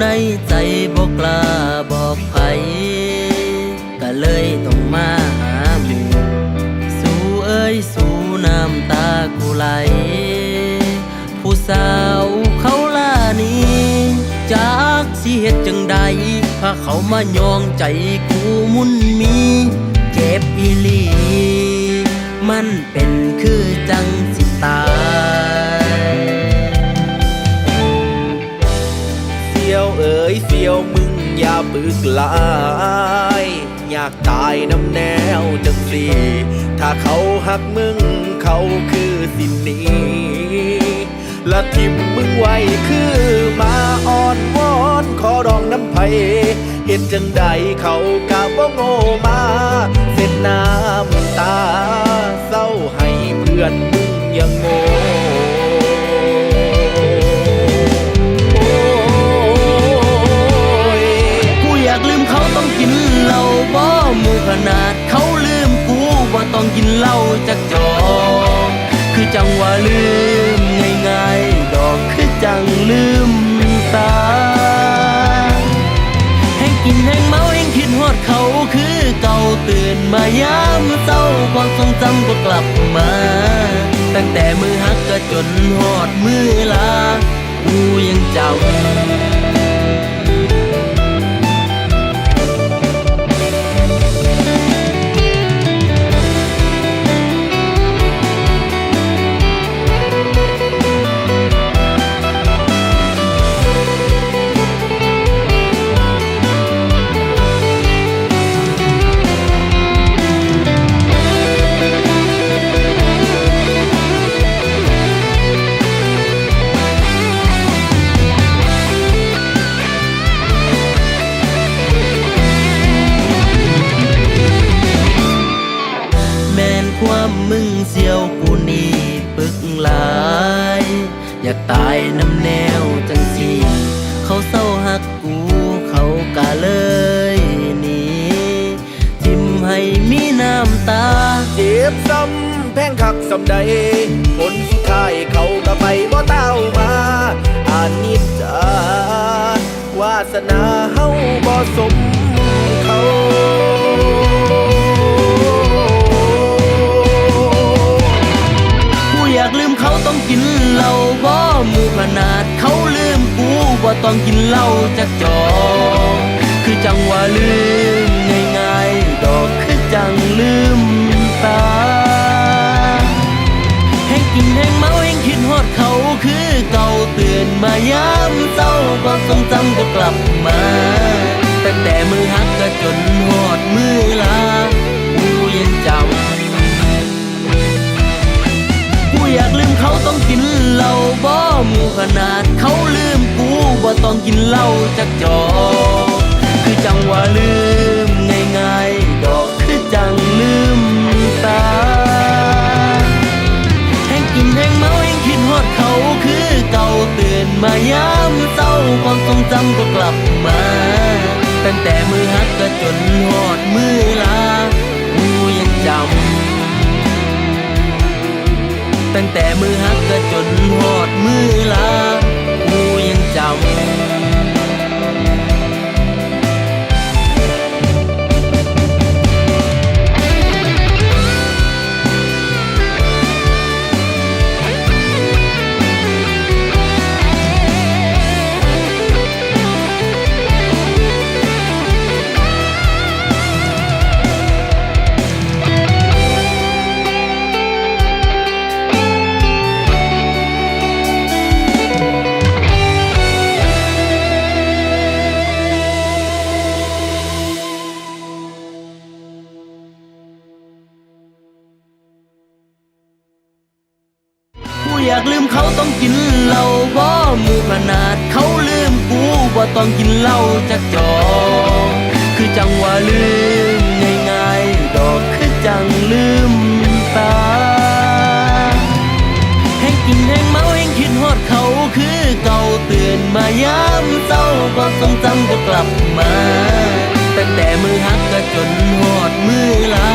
ในใจบอกลาบอกไผก็เลยต้องมาหาหมู่สู้เอ้ยสู้น้ำตากูไหล ผู้สาวเขาล่านี้จากสิเหตุจังใดพาเขามายองใจกูมุ่นมีเจ็บอีลี มันเป็นคือจังสิตา ยเสียวมึงอย่าปึกลาย อยากตายน้ำแนวจังสีถ้าเขาหักมึงเขาคือสิหนีและทิมมึงไว้คือมาอ่อนวอนขอรองน้ำไผเห็นจังใดเขากะบ่โง่มา เสร็จน้ำตาเศร้าให้เพื่อน องกินเหล้าจักจอคือจังว่าลืมง่ายๆดอกคือจังลืมตาแห้งกินแห้งเมาแห้งคิดฮอดเขาคือเก่าตื่นมายามเศร้าความทรงจำก็กลับมา ตั้งแต่มือหักก็จนฮอดมือ ความมึงเสียวกูนี่ปึกหลาย อยากตายน้ำแนวจังสีเขาเศร้าหักกูเขากะเลยหนีทิมให้มีน้ำตา เจ็บซ้ำแพงคักสำใดผลสุดท้ายเขาก็ไป ต้องกินเหล้าจักจอ คือจังว่าลืมง่ายๆดอกคือจังลืมตาแห้งกินแห้งเมาแห้งคิดฮอดเขาคือเก่าตื่นมายามเศร้าความทรงจำก็กลับมาตั้งแต่มือหักก็จนฮอดมือลากูยังจำกูอยากลืมเขาต้องกินเหล้าบ่หมูขนาดเขา บ่ต้องกินเหล้าจักจอคือจังว่าลืมง่ายๆดอกคือจังลืมตาแห้งกินแห้งเมาแห้งคิดฮอดเขาคือเก่าตื่นมายามเศร้าความทรงจำก็กลับมาตั้งแต่มือหักก็จนฮอดมือลากูยังจำตั้งแต่มือหักก็จนหอดมือลา ยั อยากลืมเขาต้องกินเหล้าบ่หมูขนาดเขาลืมกูบ่ต้องกินเหล้าจักจอคือจังว่าลืมง่ายๆดอกคือจังลืมตาแห้งกินแห้งเมาแห้งคิดฮอดเขาคือเก่าตื่นมายามเศร้าความทรงจำก็กลับมาตั้งแต่มือหักก็จนฮอดมือลา